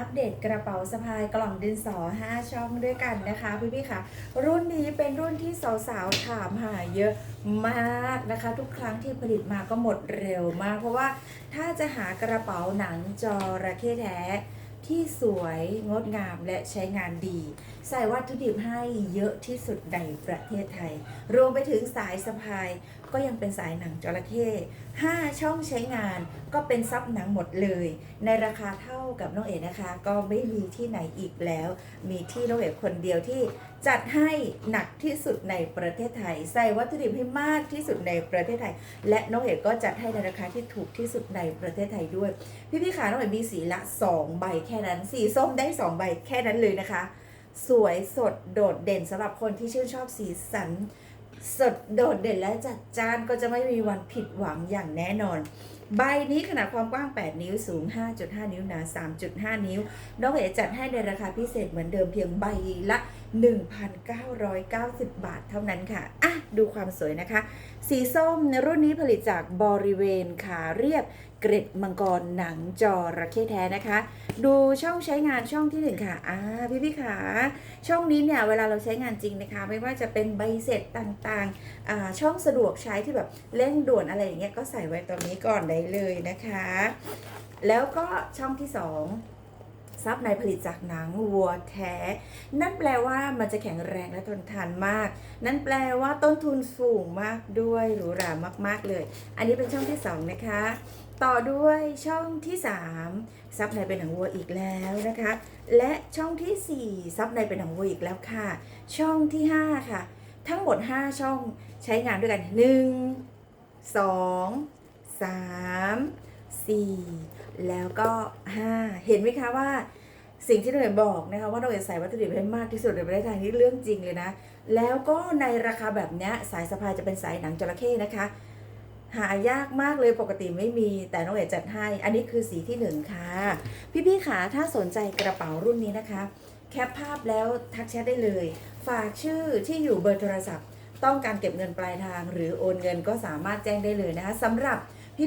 อัปเดตกระเป๋าสะพายกล่องดินสอ 5 ช่องด้วยกันนะคะพี่พี่ๆค่ะรุ่นนี้เป็นรุ่นที่สาวๆถามหาเยอะมากนะคะ ทุกครั้งที่ผลิตมาก็หมดเร็วมาก เพราะว่าถ้าจะหากระเป๋าหนังจอระเข้แท้ที่สวยงดงามและใช้งานดีใส่วัตถุดิบให้เยอะที่สุดในประเทศไทย รวมไปถึงสายสะพายก็ยังเป็นสายหนังจระเข้5ช่องใช้งานก็เป็นซับหนังหมดเลย ในราคาเท่ากับน้องเอกนะคะ ก็ไม่มีที่ไหนอีกแล้ว มีที่น้องเอกคนเดียวที่จัดให้หนักที่สุดในประเทศไทย ใส่วัตถุดิบให้มากที่สุดในประเทศไทย และน้องเอกก็จัดให้ในราคาที่ถูกที่สุดในประเทศไทยด้วย พี่พี่ขาน้องเอกมีสีละ 2 ใบแค่นั้น สีส้มได้ 2 ใบแค่นั้นเลยนะคะ สวยสดโดดเด่นสำหรับคนที่ชื่นชอบสีสัน สดโดดเด่นและจัดจ้านก็จะไม่มีวันผิดหวังอย่างแน่นอน ใบนี้ขนาดความกว้าง 8 นิ้วสูง 5.5 นิ้วหนา3.5 นิ้ว น้องเอ๋จัดให้ในราคาพิเศษเหมือนเดิมเพียงใบละ 1,990 บาทเท่านั้นค่ะ อะ ดูความสวยนะคะ สีส้มในรุ่นนี้ผลิตจากบริเวณขาเรียบ เกร็ดมังกรหนังจอระเข้แท้นะคะ ดูช่องใช้งานช่องที่หนึ่งค่ะอ่าพี่พี่ขาช่องนี้เนี่ยเวลาเราใช้งานจริงนะคะ ไม่ว่าจะเป็นใบเสร็จต่างๆอ่าช่องสะดวกใช้ที่แบบเร่งด่วนอะไรอย่างเงี้ยก็ใส่ไว้ตรงนี้ก่อนได้เลยนะคะ แล้วก็ช่องที่สองซับในผลิตจากหนังวัวแท้ นั่นแปลว่ามันจะแข็งแรงและทนทานมาก นั่นแปลว่าต้นทุนสูงมากด้วยหรูหรามาก ๆเลย อันนี้เป็นช่องที่สองนะคะ ต่อด้วยช่องที่สามซับในเป็นหนังวัวอีกแล้วนะคะ และช่องทีสี่ 4 ซับในเป็นหนังวัวอีกแล้วค่ะ ช่องที่ 5 ค่ะ ทั้งหมด 5 ช่องใช้งานด้วยกัน 1 2 3 4 แล้วก็ 5 เห็นไหมคะว่า สิ่งที่เราบอกนะคะว่าเราจะใส่วัตถุดิบให้มากที่สุดในประเทศไทยนี่เรื่องจริงเลยนะ แล้วก็ในราคาแบบเนี้ยสายสะพายจะเป็นสายหนังจระเข้นะคะ หายากมากเลยปกติไม่มีแต่น้องเอ๋จัดให้ อันนี้คือสีที่หนึ่งค่ะ พี่ๆขาถ้าสนใจกระเป๋ารุ่นนี้นะคะ แคปภาพแล้วทักแชทได้เลย ฝากชื่อที่อยู่เบอร์โทรศัพท์ ต้องการเก็บเงินปลายทาง หรือโอนเงินก็สามารถแจ้งได้เลยนะคะสำหรับ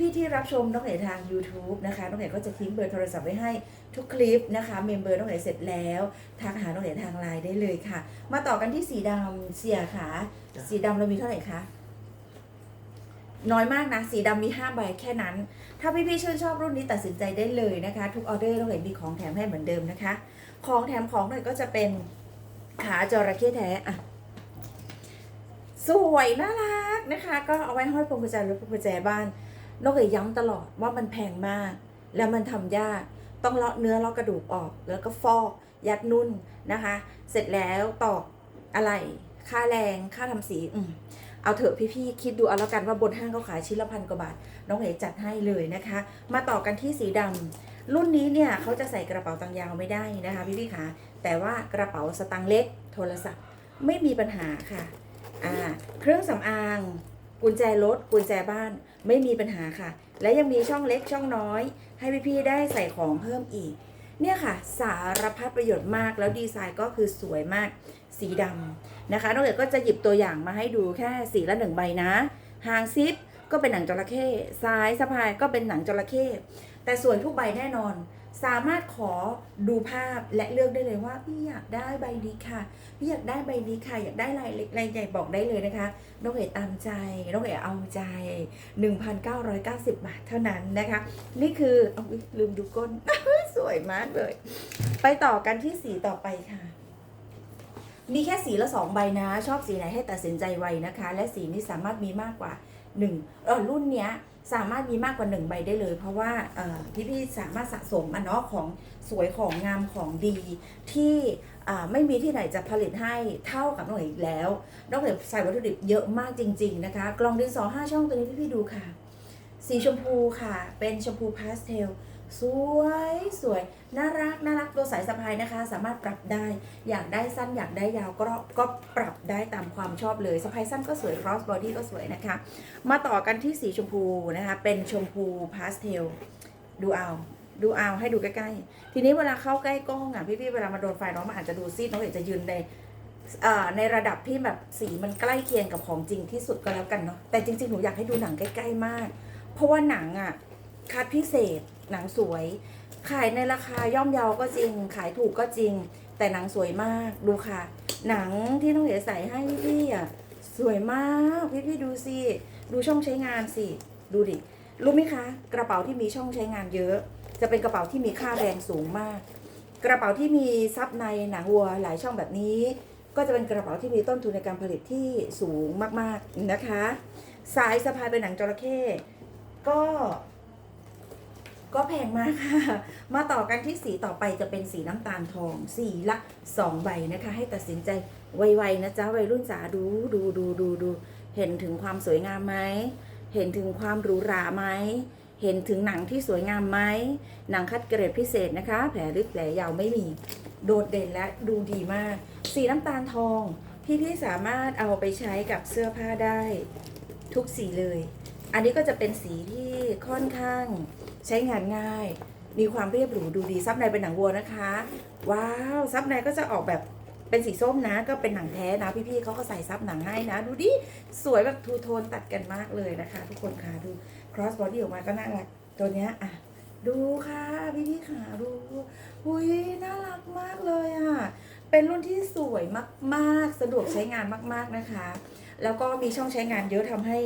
พี่ๆที่รับชมน้องเอ๋ทาง YouTube นะคะน้องเอ๋ก็จะทิ้งเบอร์โทรศัพท์ไว้ให้ทุกคลิปนะคะ เมมเบอร์น้องเอ๋เสร็จแล้วทักหาน้องเอ๋ทางไลน์ได้เลยค่ะ มาต่อกันที่สีดำเสียขาสีดำเรามีเท่าไหร่คะ น้อยมากนะ สีดำมี 5 ใบแค่นั้น ถ้าพี่ๆชื่นชอบรุ่นนี้ตัดสินใจได้เลยนะคะ ทุกออเดอร์เราเห็นมีของแถมให้เหมือนเดิมนะคะ ของแถมของหน่อยก็จะเป็นขาจระเข้แท้อะสวยน่ารักนะคะ ก็เอาไว้ห้อยพวงกุญแจหรือพวงกุญแจบ้านนกเอ๋ยย้ำตลอดว่ามันแพงมาก แล้วมันทำยากต้องเลาะเนื้อเลาะกระดูกออก แล้วก็ฟอกยัดนุ่นนะคะ เสร็จแล้วตอกอะไรค่าแรงค่าทำสีอืม เอาเถอะพี่ๆคิดดูเอาแล้วกันว่าบนห้างเขาขายชิ้นละพันกว่าบาท น้องเอ๋จัดให้เลยนะคะ มาต่อกันที่สีดำรุ่นนี้เนี่ยเขาจะใส่กระเป๋าตังยาวไม่ได้นะคะพี่ๆคะแต่ว่ากระเป๋าสตังค์เล็ก โทรศัพท์ไม่มีปัญหาค่ะอ่าเครื่องสำอางกุญแจรถกุญแจบ้านไม่มีปัญหาค่ะ และยังมีช่องเล็กช่องน้อย ให้พี่ๆได้ใส่ของเพิ่มอีก เนี่ยค่ะ สารพัดประโยชน์มากแล้วดีไซน์ก็คือสวยมาก สีดำ นะคะน้องเอ๋ก็จะหยิบตัวอย่างมาให้ดูแค่สีละหนึ่งใบนะหางซิปก็เป็นหนังจระเข้ซ้ายสะพายก็เป็นหนังจระเข้แต่ส่วนทุกใบแน่นอน สามารถขอดูภาพและเลือกได้เลยว่าพี่อยากได้ใบนี้ค่ะพี่อยากได้ใบนี้ค่ะ อยากได้ลายเล็กลายใหญ่บอกได้เลยนะคะน้องเอ๋ตามใจน้องเอ๋เอาใจ 1,990 บาทเท่านั้นนะคะ นี่คือเอาอุ๊ยลืมดูก้นสวยมากเลย ไปต่อกันที่สีต่อไปค่ะ มีแค่สีละสองใบนะ ชอบสีไหนให้ตัดสินใจไวนะคะ และสีนี้สามารถมีมากกว่า1เออรุ่นเนี้ยสามารถมีมากกว่า 1 ใบได้เลย เพราะว่าเอ่พี่สามารถสะสมอันเนาะของสวยของงามของดี ที่ไม่มีที่ไหนจะผลิตให้เท่ากับหน้องเอ๋อีกแล้ว นองเอ๋ใส่วัตถุดิบเยอะมากจริง ๆ นะคะ กล่องดินสอ5ช่องตัวนี้พี่ๆดูค่ะ สีชมพูค่ะ เป็นชมพูพาสเทล สวยสวยน่ารักน่ารักตัวสายสะพายนะคะ สามารถปรับได้ อยากได้สั้นอยากได้ยาวก็ก็ปรับได้ตามความชอบเลยสะพายสั้นก็สวย cross body ก็สวยนะคะ มาต่อกันที่สีชมพูนะคะ เป็นชมพูพาสเทลดูเอาดูเอาให้ดูใกล้ๆ ทีนี้เวลาเข้าใกล้กล้องอะพี่ๆเวลามาโดนไฟน้องมันอาจจะดูซีดน้องเอกจะยืนในในระดับที่แบบสีมันใกล้เคียงกับของจริงที่สุดก็แล้วกันเนาะแต่จริงๆหนูอยากให้ดูหนังใกล้ ๆ มาก เพราะว่าหนังอะคัดพิเศษ หนังสวย ขายในราคาย่อมเยาก็จริง ขายถูกก็จริง แต่หนังสวยมากดูค่ะ หนังที่น้องเอ๋ใส่ให้พี่ๆอะสวยมากพี่ๆดูสิดูช่องใช้งานสิดูดิรู้ไหมคะ กระเป๋าที่มีช่องใช้งานเยอะ จะเป็นกระเป๋าที่มีค่าแรงสูงมาก กระเป๋าที่มีซับในหนังวัวหลายช่องแบบนี้ ก็จะเป็นกระเป๋าที่มีต้นทุนในการผลิตที่สูงมากๆนะคะ สายสะพายเป็นหนังจระเข้ก็ ก็แพงมากค่ะ มาต่อกันที่สีต่อไปจะเป็นสีน้ำตาลทอง สีละสองใบนะคะ ให้ตัดสินใจไวๆนะจ๊ะวัยรุ่นจ๋าดูดูดูดูดู เห็นถึงความสวยงามไหม เห็นถึงความหรูหราไหม เห็นถึงหนังที่สวยงามไหม หนังคัดเกรดพิเศษนะคะ แผลลึกแผลยาวไม่มี โดดเด่นและดูดีมาก สีน้ำตาลทอง พี่ๆสามารถเอาไปใช้กับเสื้อผ้าได้ ทุกสีเลย อันนี้ก็จะเป็นสีที่ค่อนข้าง ใช้งานง่าย มีความเรียบหรูดูดีซับในเป็นหนังวัวนะคะ ว้าวซับในก็จะออกแบบเป็นสีส้มนะ ก็เป็นหนังแท้นะพี่ๆเขาก็ใส่ซับหนังให้นะ ดูดิสวยแบบทูโทนตัดกันมากเลยนะคะ ทุกคนค่ะดู cross body ออกมาก็น่ารักตัวเนี้ยอะดูค่ะพี่ๆค่ะดูหุยน่ารักมากเลยอะ เป็นรุ่นที่สวยมากๆ สะดวกใช้งานมากๆนะคะ แล้วก็มีช่องใช้งานเยอะทำให้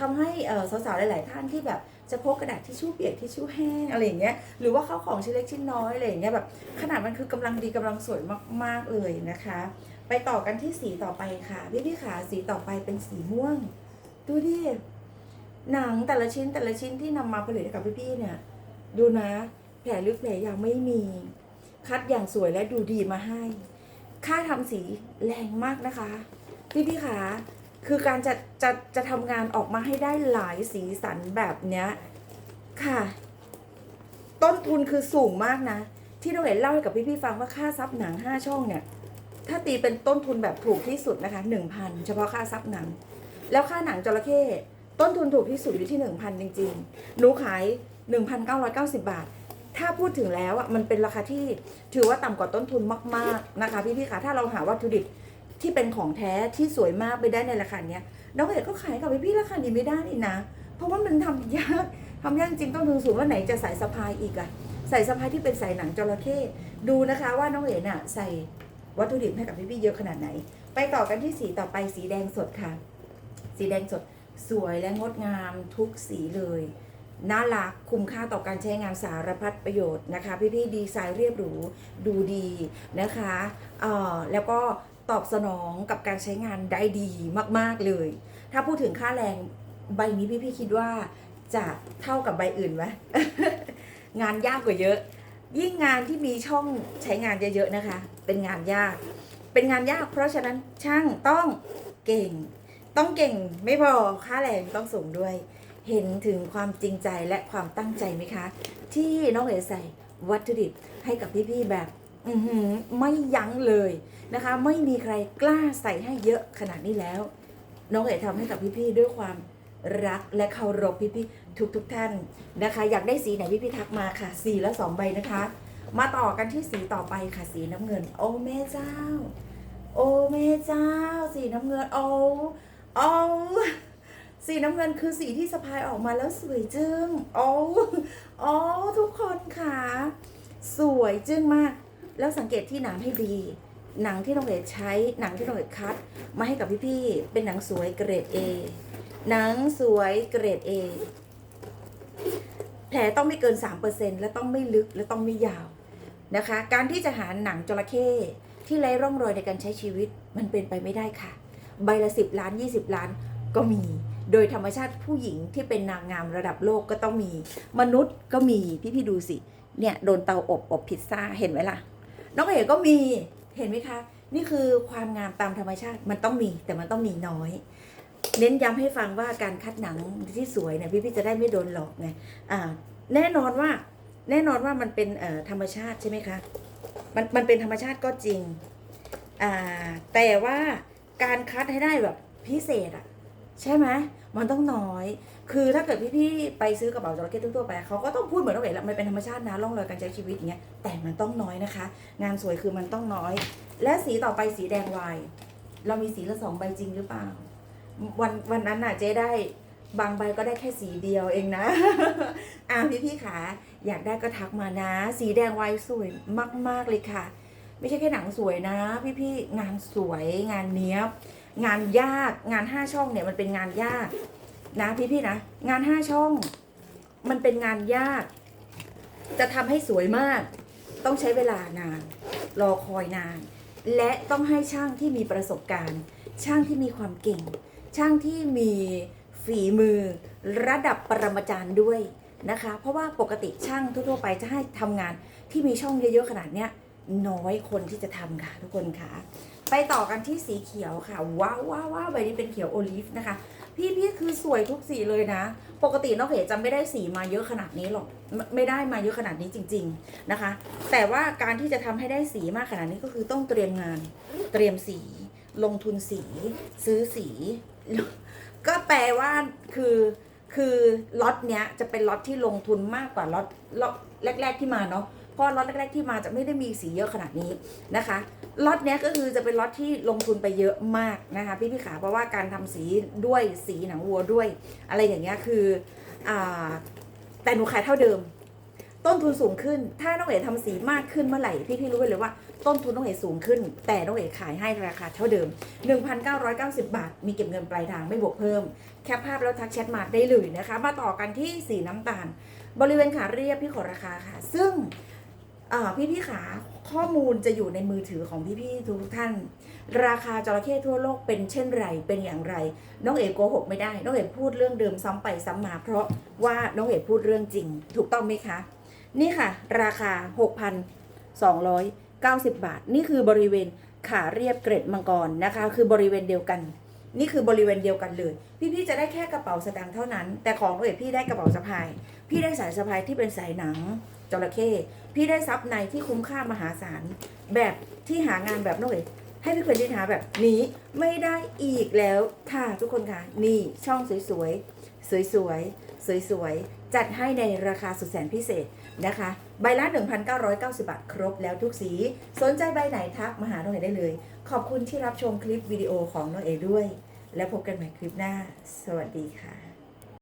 ทำให้สาวๆหลาย ๆ ท่านที่แบบ จะพกกระดาษทิชชู่เปียกทิชชู่แห้งอะไรอย่างเงี้ยหรือว่าข้าวของชิ้นเล็กชิ้นน้อยอะไรอย่างเงี้ยแบบขนาดมันคือกำลังดีกำลังสวยมากๆเลยนะคะ ไปต่อกันที่สีต่อไปค่ะพี่พี่ขาสีต่อไปเป็นสีม่วง ดูดิหนังแต่ละชิ้นแต่ละชิ้นที่นำมาผลิตกับพี่ๆเนี่ย ดูนะ แผลลึกแผลยาวไม่มี คัดอย่างสวยและดูดีมาให้ ค่าทำสีแรงมากนะคะพี่พี่ขา คือการจะจะจะทำงานออกมาให้ได้หลายสีสันแบบเนี้ยค่ะ ต้นทุนคือสูงมากนะ ที่เราเห็นเล่าให้กับพี่ๆฟังว่าค่าซับหนัง5ช่องเนี่ย ถ้าตีเป็นต้นทุนแบบถูกที่สุดนะคะ1,000เฉพาะค่าซับหนัง แล้วค่าหนังจระเข้ต้นทุนถูกที่สุดอยู่ที่1,000จริงๆหนูขาย1,990บาท ถ้าพูดถึงแล้วอะมันเป็นราคาที่ถือว่าต่ำกว่าต้นทุนมากๆนะคะ พี่ๆคะถ้าเราหาวัตถุดิบ ที่เป็นของแท้ที่สวยมากไปได้ในราคาเนี้ยน้องเอกก็ขายกับพี่ราคานี้ไม่ได้นี่นะ เพราะว่ามันทำยากทำยากจริงต้นทุนสูงแล้วไหนจะใส่สะพายอีกอะใส่สะพายที่เป็นใส่หนังจระเข้ดูนะคะว่าน้องเอ๋น่ะใส่วัตถุดิบให้กับพี่ๆเยอะขนาดไหน ไปต่อกันที่สีต่อไปสีแดงสดค่ะ สีแดงสดสวยและงดงามทุกสีเลยน่ารักคุ้มค่าต่อการใช้งานสารพัดประโยชน์นะคะ พี่ๆดีไซน์เรียบหรูดูดีนะคะเอ่อแล้วก็ ตอบสนองกับการใช้งานได้ดีมาก ๆเลย ถ้าพูดถึงค่าแรงใบนี้พี่ๆคิดว่าจะเท่ากับใบอื่นไหมงานยากกว่าเยอะ ยิ่งงานที่มีช่องใช้งานเยอะๆนะคะ เป็นงานยาก เป็นงานยาก เพราะฉะนั้นช่างต้องเก่ง ต้องเก่งไม่พอค่าแรงต้องสูงด้วย เห็นถึงความจริงใจและความตั้งใจไหมคะ ที่น้องเอ๋ใส่วัตถุดิบให้กับพี่ๆแบบ ไม่ยั้งเลยนะคะ ไม่มีใครกล้าใส่ให้เยอะขนาดนี้แล้ว น้องเอ๋ทำให้กับพี่ๆด้วยความรักและเคารพพี่ๆทุกๆท่านนะคะ อยากได้สีไหนพี่ๆทักมาค่ะ สีละสองใบนะคะ มาต่อกันที่สีต่อไปค่ะสีน้ำเงิน โอ้แม่เจ้า โอ้แม่เจ้า สีน้ำเงินโอ้โอ้สีน้ำเงินคือสีที่สะพายออกมาแล้วสวยจึง้งโอ้โอ้ทุกคนค่ะ สวยจึ้งมาก แล้วสังเกตที่หนังให้ดี หนังที่น้องเอ๋ใช้หนังที่น้องเอ๋คัด มาให้กับพี่ๆเป็นหนังสวยเกรด A หนังสวยเกรด A แผลต้องไม่เกิน 3%และต้องไม่ลึกและต้องไม่ยาวนะคะ การที่จะหาหนังจระเข้ที่ไร้ร่องรอยในการใช้ชีวิตมันเป็นไปไม่ได้ค่ะ ใบละ10ล้าน 20 ล้านก็มี โดยธรรมชาติผู้หญิงที่เป็นนางงามระดับโลกก็ต้องมี มนุษย์ก็มีพี่ๆดูสิ เนี่ยโดนเตาอบอบพิซซ่าเห็นไหมล่ะ น้องเอ๋ก็มีเห็นไหมคะ นี่คือความงามตามธรรมชาติมันต้องมีแต่มันต้องมีน้อย เน้นย้ำให้ฟังว่าการคัดหนังที่สวยเนี่ยพี่ๆจะได้ไม่โดนหลอกไงอ่าแน่นอนว่าแน่นอนว่ามันเป็นธรรมชาติใช่ไหมคะมันมันเป็นธรรมชาติก็จริงอ่าแต่ว่าการคัดให้ได้แบบพิเศษอะใช่ไหม มันต้องน้อย คือถ้าเกิดพี่ๆไปซื้อกระเป๋าจระเข้ทั่วๆไปเขาก็ต้องพูดเหมือนเราเห็นแหละมันเป็นธรรมชาตินะร่องรอยการใช้ชีวิตอย่างเงี้ยแต่มันต้องน้อยนะคะ งานสวยคือมันต้องน้อย และสีต่อไปสีแดงวายเรามีสีละสองใบจริงหรือเปล่า วันวันนั้นน่ะเจ๊ได้บางใบก็ได้แค่สีเดียวเองนะ อ่าพี่พี่ๆขาอยากได้ก็ทักมานะ สีแดงวน์สวยมาก ๆ เลยค่ะ ไม่ใช่แค่หนังสวยนะ พี่ๆงานสวยงานเนี้ยบ งานยากงานห้าช่องเนี่ยมันเป็นงานยากนะพี่ๆนะงานห้าช่อง มันเป็นงานยาก จะทำให้สวยมาก ต้องใช้เวลานาน รอคอยนาน และต้องให้ช่างที่มีประสบการณ์ ช่างที่มีความเก่ง ช่างที่มีฝีมือ ระดับปรมาจารย์ด้วยนะคะ เพราะว่าปกติช่างทั่วๆไปจะให้ทำงานที่มีช่องเยอะๆขนาดเนี้ยน้อยคนที่จะทำค่ะทุกคนค่ะ ไปต่อกันที่สีเขียวค่ะ ว้าวว้าวว้าวใบนี้เป็นเขียวโอลิฟนะคะ พี่พี่คือสวยทุกสีเลยนะ ปกติน้องเอ๋จะไม่ได้สีมาเยอะขนาดนี้หรอกไม่ไม่ได้มาเยอะขนาดนี้จริง ๆนะคะ แต่ว่าการที่จะทำให้ได้สีมากขนาดนี้ก็คือต้องเตรียมงาน เตรียมสี ลงทุนสี ซื้อสี ก็แปลว่าคือคือล็อตเนี้ยจะเป็นล็อตที่ลงทุนมากกว่าล็อตล็อตแรก ๆที่มาเนาะ ราะล็อตแรกๆที่มาจะไม่ได้มีสีเยอะขนาดนี้นะคะล็อตเนี้ยก็คือจะเป็นล็อตที่ลงทุนไปเยอะมากนะคะพี่พี่ขาเพราะว่าการทำสีด้วยสีหนังวัวด้วย อะไรอย่างเงี้ยคืออ่าแต่หนูขายเท่าเดิม ต้นทุนสูงขึ้น ถ้าน้องเอ๋ทำสีมากขึ้นเมื่อไหร่พี่พี่รู้ไว้เลยว่าต้นทุนน้องเอ๋สูงขึ้น แต่น้องเอ๋ขายให้ราคาเท่าเดิม 1,990 บาท มีเก็บเงินปลายทางไม่บวกเพิ่ม แคปภาพแล้วทักแชทมาได้เลยนะคะ มาต่อกันที่สีน้ำตาล บริเวณขาเรียบพี่ขอราคาค่ะ ซึ่ง พี่พี่ขาข้อมูลจะอยู่ในมือถือของพี่พี่ทุกท่าน ราคาจระเข้ทั่วโลกเป็นเช่นไรเป็นอย่างไร น้องเอ๋โกหกไม่ได้ น้องเอ๋พูดเรื่องเดิมซ้ำไปซ้ำมา เพราะว่าน้องเอ๋พูดเรื่องจริง ถูกต้องไหมคะ นี่ค่ะ ราคา 6,290 บาท นี่คือบริเวณขาเรียบเกร็ดมังกรนะคะ คือบริเวณเดียวกัน นี่คือบริเวณเดียวกันเลย พี่ๆจะได้แค่กระเป๋าสตางค์เท่านั้น แต่ของเอ๋พี่ได้กระเป๋าสะพาย พี่ได้สายสะพายที่เป็นสายหนัง จระเข้พี่ได้ซับในที่คุ้มค่ามหาศาลแบบที่หางานแบบน้องเอ๋ให้พี่เคยได้หาแบบนี้ไม่ได้อีกแล้วค่ะทุกคนค่ะ นี่ช่องสวยๆ สวยๆ สวยๆ จัดให้ในราคาสุดแสนพิเศษนะคะ ใบละ 1,990 บาทครบแล้วทุกสี สนใจใบไหนทักมาหาน้องเอ๋ได้เลย ขอบคุณที่รับชมคลิปวิดีโอของน้องเอ๋ด้วย แล้วพบกันใหม่คลิปหน้า สวัสดีค่ะ